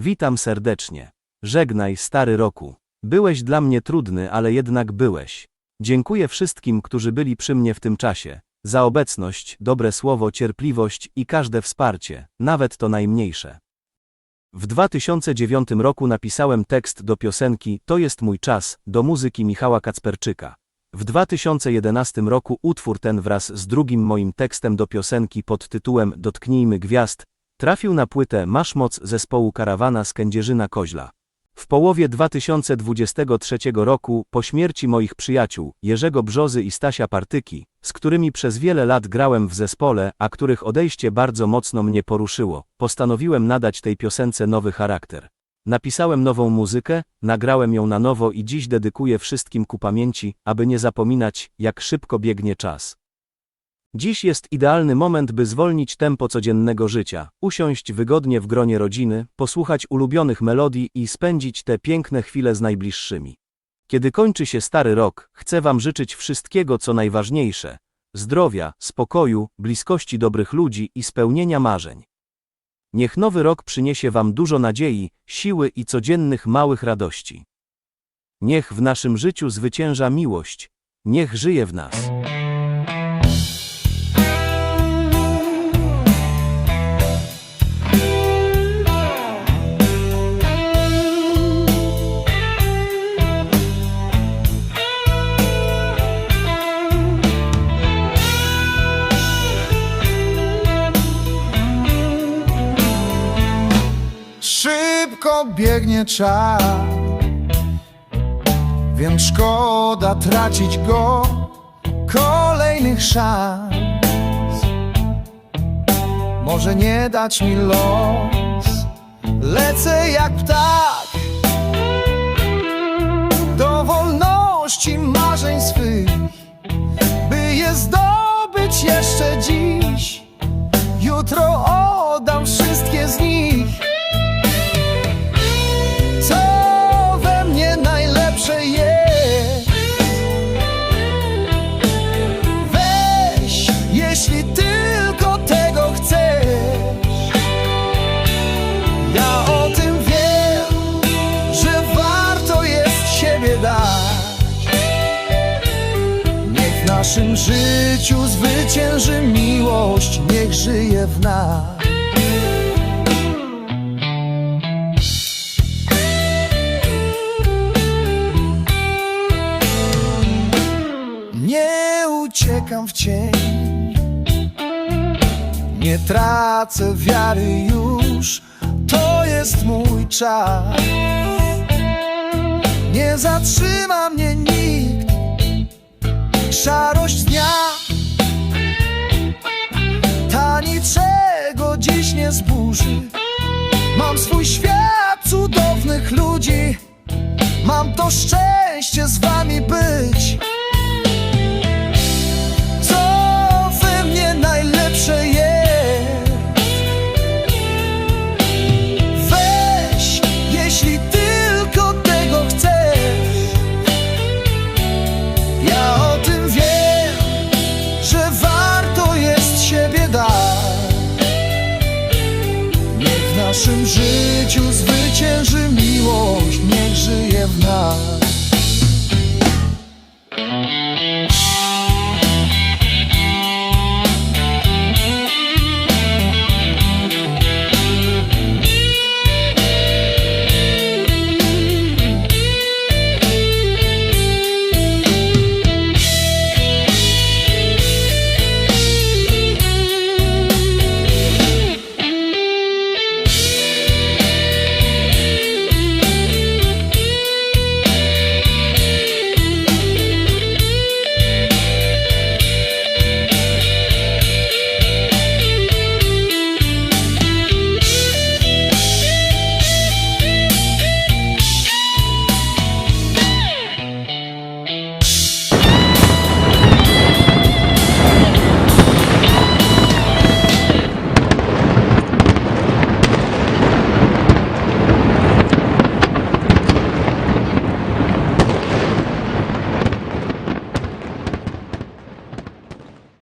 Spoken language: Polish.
Witam serdecznie. Żegnaj, stary roku. Byłeś dla mnie trudny, ale jednak byłeś. Dziękuję wszystkim, którzy byli przy mnie w tym czasie. Za obecność, dobre słowo, cierpliwość i każde wsparcie, nawet to najmniejsze. W 2009 roku napisałem tekst do piosenki To jest mój czas, do muzyki Michała Kacperczyka. W 2011 roku utwór ten wraz z drugim moim tekstem do piosenki pod tytułem Dotknijmy gwiazd trafił na płytę Masz moc zespołu Karawana z Kędzierzyna Koźla. W połowie 2023 roku, po śmierci moich przyjaciół, Jerzego Brzozy i Stasia Partyki, z którymi przez wiele lat grałem w zespole, a których odejście bardzo mocno mnie poruszyło, postanowiłem nadać tej piosence nowy charakter. Napisałem nową muzykę, nagrałem ją na nowo i dziś dedykuję wszystkim ku pamięci, aby nie zapominać, jak szybko biegnie czas. Dziś jest idealny moment, by zwolnić tempo codziennego życia, usiąść wygodnie w gronie rodziny, posłuchać ulubionych melodii i spędzić te piękne chwile z najbliższymi. Kiedy kończy się stary rok, chcę Wam życzyć wszystkiego, co najważniejsze zdrowia, spokoju, bliskości dobrych ludzi i spełnienia marzeń. Niech nowy rok przyniesie Wam dużo nadziei, siły i codziennych małych radości. Niech w naszym życiu zwycięża miłość, niech żyje w nas. Szybko biegnie czas. Wiem, szkoda tracić go. Kolejnych szans. Może nie dać mi los. Lecę jak ptak. Do wolności marzeń swych. By je zdobyć jeszcze dziś. Jutro naszym życiu zwycięży miłość, niech żyje w nas. Nie uciekam w cień. Nie tracę wiary już. To jest mój czas. Nie zatrzyma mnie nikt. Szarość dziś nie zburzy. Mam swój świat cudownych ludzi. Mam to szczęście z wami być